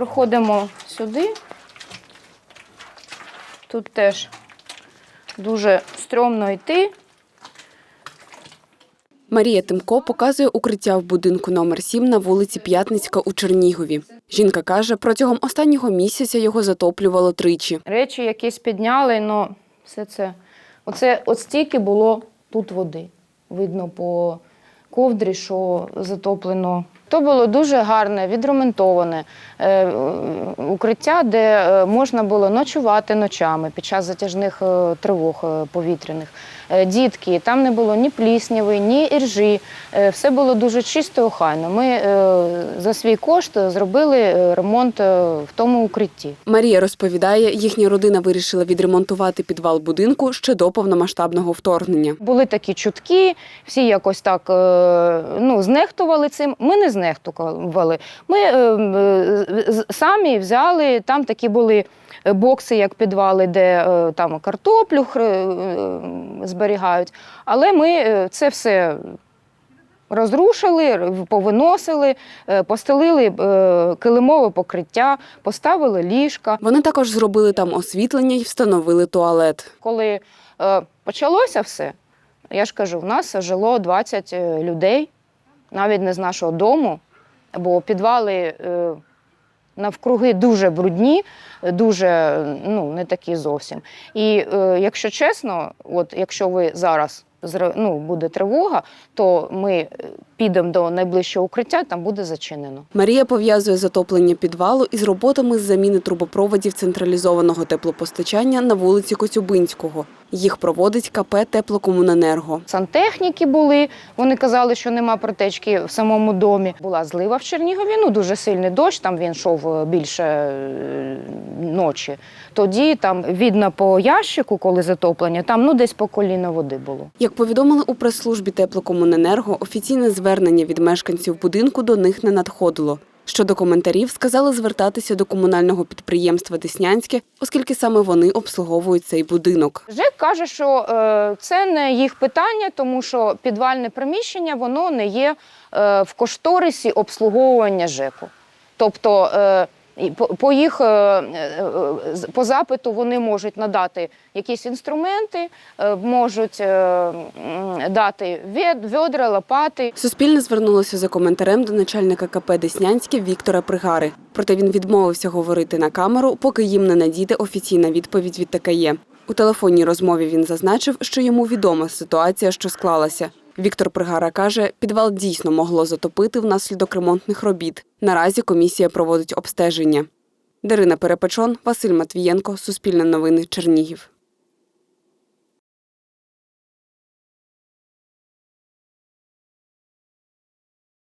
Проходимо сюди. Тут теж дуже стрьомно йти. Марія Тимко показує укриття в будинку номер 7 на вулиці П'ятницька у Чернігові. Жінка каже, протягом останнього місяця його затоплювало тричі. Речі якісь підняли, але все це. Оце от стільки було тут води. Видно по ковдрі, що затоплено. То було дуже гарне, відремонтоване е, укриття, де е, можна було ночувати ночами під час затяжних е, тривог повітряних. Дітки, там не було ні плісняви, ні іржі. Все було дуже чисто і охайно. Ми за свій кошт зробили ремонт в тому укритті. Марія розповідає, їхня родина вирішила відремонтувати підвал будинку ще до повномасштабного вторгнення. Були такі чутки, всі якось так ну, знехтували цим. Ми не знехтували. Ми е, е, самі взяли, там такі були бокси, як підвали, де е, там картоплю е, зберігають. Але ми е, це все. Розрушили, повиносили, е, постелили е, килимове покриття, поставили ліжка. Вони також зробили там освітлення і встановили туалет. Коли е, почалося все, я ж кажу, в нас жило 20 людей, навіть не з нашого дому, бо підвали е, навкруги дуже брудні, дуже ну, не такі зовсім. І е, якщо чесно, от якщо ви зараз ну, буде тривога, то ми е, підемо до найближчого укриття, там буде зачинено. Марія пов'язує затоплення підвалу із роботами з заміни трубопроводів централізованого теплопостачання на вулиці Коцюбинського. Їх проводить КП Теплокомуненерго. Сантехніки були. Вони казали, що нема протечки в самому домі. Була злива в Чернігові. Ну дуже сильний дощ. Там він йшов е, більше е, ночі. Тоді там видно по ящику, коли затоплення, там ну десь по коліна води було. Як повідомили у прес-службі Теплокомуненерго, офіційне звернення від мешканців будинку до них не надходило. Щодо коментарів, сказали звертатися до комунального підприємства Деснянське, оскільки саме вони обслуговують цей будинок. ЖЕК каже, що е, це не їх питання, тому що підвальне приміщення воно не є е, в кошторисі обслуговування ЖЕКу. Тобто е, по, їх е, е, по запиту вони можуть надати якісь інструменти, е, можуть дати ведра, лопати. Суспільне звернулося за коментарем до начальника КП Деснянське Віктора Пригари. Проте він відмовився говорити на камеру, поки їм не надійде офіційна відповідь від ТКЄ. У телефонній розмові він зазначив, що йому відома ситуація, що склалася. Віктор Пригара каже, підвал дійсно могло затопити внаслідок ремонтних робіт. Наразі комісія проводить обстеження. Дарина Перепечон, Василь Матвієнко, Суспільне новини, Чернігів.